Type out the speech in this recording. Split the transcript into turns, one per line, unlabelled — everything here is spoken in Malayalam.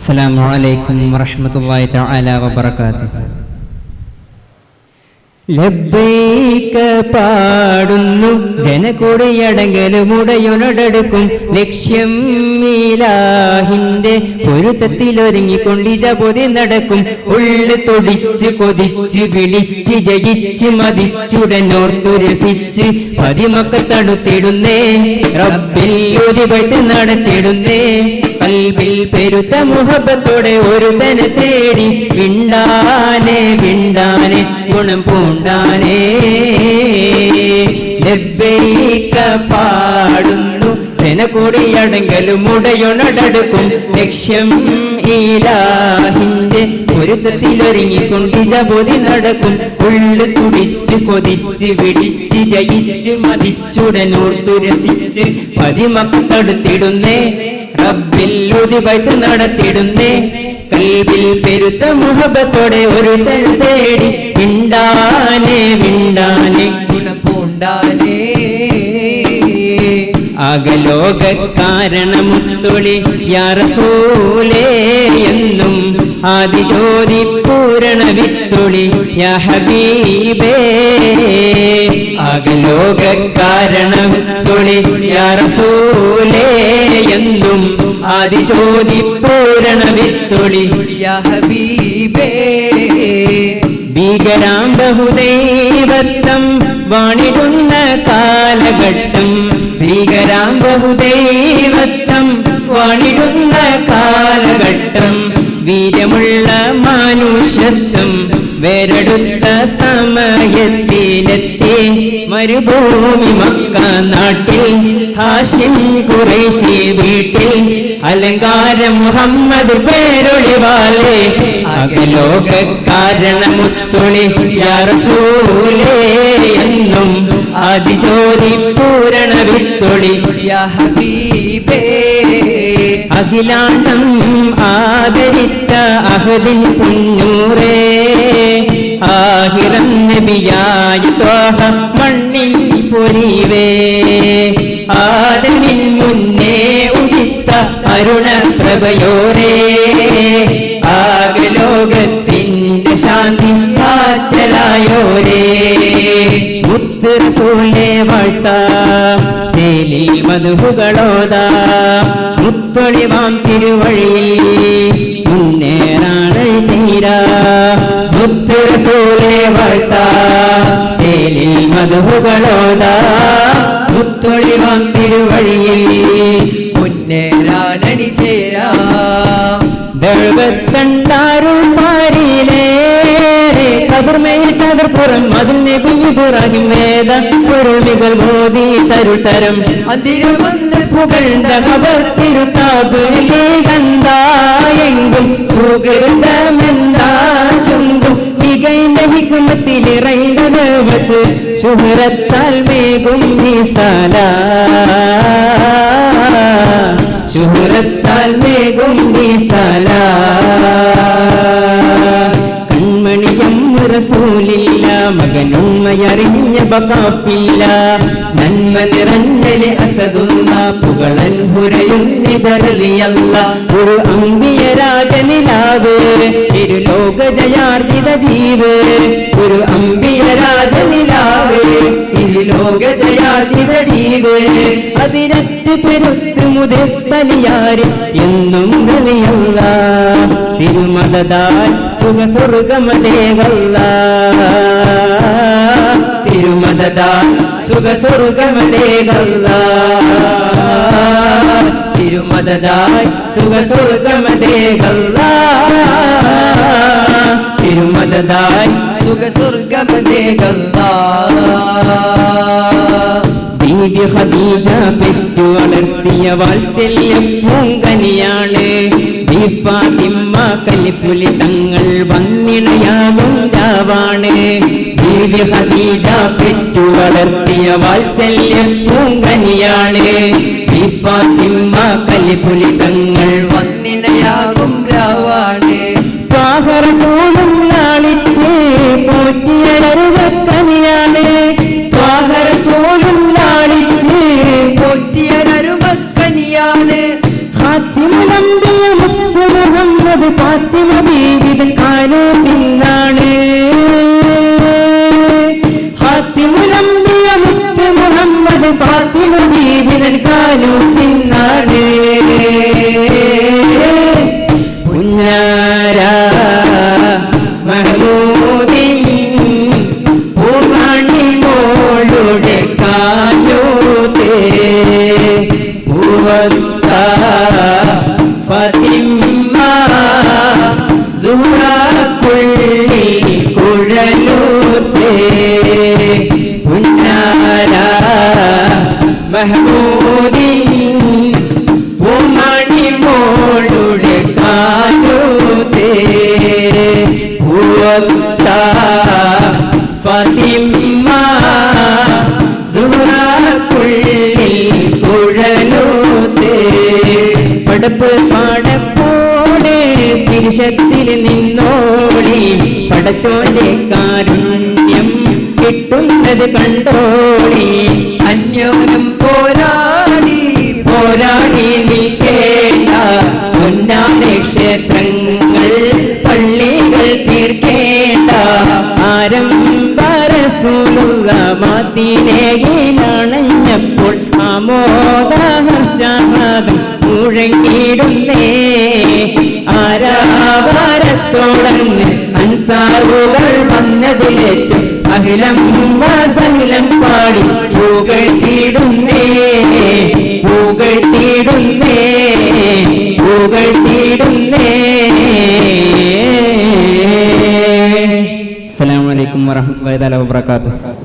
السلام عليكم ورحمة الله تعالى وبركاته ലബ്ബൈക പാടുന്നു ജനകുടിയടങ്കലുമുടയുണടെടുക്കും ലക്ഷ്യം മീലാഹിന്റെ പൊരുത്തത്തിലൊരുങ്ങിക്കൊണ്ടിജ പൊതി നടക്കും ഉള്ളു തൊടിച്ച് കൊതിച്ച് വിളിച്ച് ജയിച്ച് മതിച്ചുടനോർത്തു രസിച്ച് പതിമക്ക തടുത്തിടുന്നേ റബ്ബിൽ ഒരു പൈത്ത് നടത്തിടുന്നേ കൽബിൽ പെരുത്ത മുഹബത്തോടെ ഒരു തന തേടി വിണ്ടാനെ വിണ്ടാനെ ഗുണം പൂണ്ടാനേ. പാടുന്നു ജനകൂടിയടങ്കലും ഉടയുണടടുക്കും ലക്ഷ്യം ഈലാഹിന്റെ പൊരുത്തത്തിലൊരുങ്ങിക്കൊണ്ട് പൊതി നടക്കും. ഉള്ളു തുടിച്ച് കൊതിച്ച് വിളിച്ച് ജയിച്ച് മതിച്ചുടനൂർത്തു രസിച്ച് പതിമക്ക് തടുത്തിടുന്നേ. റബ്ബിൽ ഉതിപൈത്ത് നടത്തിടുന്നേ. കൽബിൽ പെരുത്ത മുഹബത്തോടെ ഒരു തേടി അകലോക കാരണമുത്തൊളി യാറസൂലേ എന്നും ആദിജ്യോതി പൂരണ വിത്തൊളി യാ ഹബീബേ അകലോക കാരണമുത്തൊളി യാറസൂലേ എന്നും ആദിജ്യോതി പൂരണ വിത്തൊളി യാ ഹബീബേ ഭീകരാം ബഹുദൈവത്വം വാണിടുന്ന കാലഘട്ടം. ഭീകരാം ബഹുദൈവത്വം വാണിടുന്ന കാലഘട്ടം. വീരമുള്ള മാനുഷ്യത്വം വേറെടുത്ത സമയത്തിലെത്തി മരുഭൂമി മക്ക നാട്ടിൽ ഹാഷിം കുറേശി വീട്ടിൽ അലങ്കാര മുഹമ്മദ് പേരൊഴിവാലേ. അകലോക കാരണമുത്തൊളി യാറസൂലേ എന്നും ആദിജ്യോതി പൂരണ വിത്തുണി ഹബീബേ. അഖിലാണ്ടം ആദരിച്ച അഹദിൻ പുന്നൂറേ. ആഹിറം നബിയായി ത്വാഹ മണ്ണിൻ പൊരിവേ. ആദമിൻ മുന്നേ ഉദിത്ത അരുണപ്രഭയോരേ. ആകലോകത്തിന്റെ ശാന്തി കാറ്റലായോരേ. മുത്ത് റസൂലിനെ വാഴ്ത്താം ചേലി മധുഹുകളോതാ മുത്തൊളിവാം തിരുവഴിയിൽ മുന്നേറാണ് തീരാ മുത്ത് റസൂലെ വാഴ്ത്താം ചേലി മധുഹുകളോതാ മുത്തൊളിവാം തിരുവഴിയിൽ. മുന്നേറാനടി ചേരാ. ദഴവത്തണ്ടാരുൾ കതിർമയിൽ ചതുർപ്പുറം അതിൽ നബിപുറകിം വേദ. പൊരുളികൾ മോദി തരുൾ തരം. അതിരുമന്ത് പുകഴ്ന്ന ഖബർ തിരുത്താബിലേ കണ്ടായെങ്കും സുഹൃതമെന്താ ചുങ്കും. മികൈ ഹിക്കുമത്തിലിറൈന്ന ദേവത്ത് ശുഹരത്താൽ മേകും നിസാല ശുഹൃത്താൽ മേകും നിസാല റസൂലില്ല മകനുമ്മയറിഞ്ഞ ബകാഫില്ല നന്മ നിറഞ്ഞലെ അസദുള്ള പുകളൻ ഹുരയുന്നിതറിയല്ല ഒരു അമ്പിയ രാജനിലാവ് ഇരുലോക ജയാർജിത ജീവ് ഒരു അമ്പിയ രാജനിലാവ് ഇരുലോക ജയാർജിത ജീവ് അതിരറ്റ് പെരുത്ത് മുതിർത്തലിയാര് എന്നും വലിയല്ല തിരുമതാൽ സുഖസ്വർഗമതേകല്ല തിരുമതാൽ സുഖസ്വർഗമതേകല്ല തിരുമതാൽ സുഖസ്വർഗമതേകല്ല തിരുമതാൽ സുഖസ്വർഗമതേകല്ല ബീബി ഖദീജ പെറ്റു വളർത്തിയ വാത്സല്യം പൂങ്കനിയാണ്. ഫാത്തിമ്മ കലിപ്പുലി തങ്ങൾ വന്നിണയാകും രാവാണ്. ബീബി ഖദീജ പെറ്റു വളർത്തിയ വാത്സല്യം പൂങ്കനിയാണ്. ബി ഫാത്തിമ്മ കലിപ്പുലി തങ്ങൾ മുഹമ്മദ് ഫാത്തിമ മുഹമ്മദ് ഫാത്തിമ ബീവിതൻ കാനൂത്തിന്നാണ് മഹമൂദിൻ പൂമണി മോളുടെ കാനൂത്തേ പൂവത്ത പിരിശത്തിൽ നിന്നോടി പടച്ചോന്റെ കാരുണ്യം കിട്ടുന്നത് കണ്ടോടി. അന്യോനം പോരാടി പോരാടി നിൽക്കേണ്ട പൊന്നാരെ ക്ഷേത്രങ്ങൾ പള്ളികൾ തീർക്കേണ്ട ആരംഭരസുള്ള മാത്തിനേകിലണഞ്ഞപ്പോൾ ആമോദഹർഷാദം മുഴങ്ങിടുന്നേ ആരാവാരത്തോടങ്ങ് അൻസാറുകൾ വന്നതിലേറ്റ് അഖിലം വാസഹിലം പാടി പൂകൾ തീടുന്നേ പൂകൾ തീടുന്നേ പൂകൾ തീടുന്നേ.
അസ്സലാമു അലൈക്കും വറഹ്മത്തുള്ളാഹി തആല വബറകാതുഹു.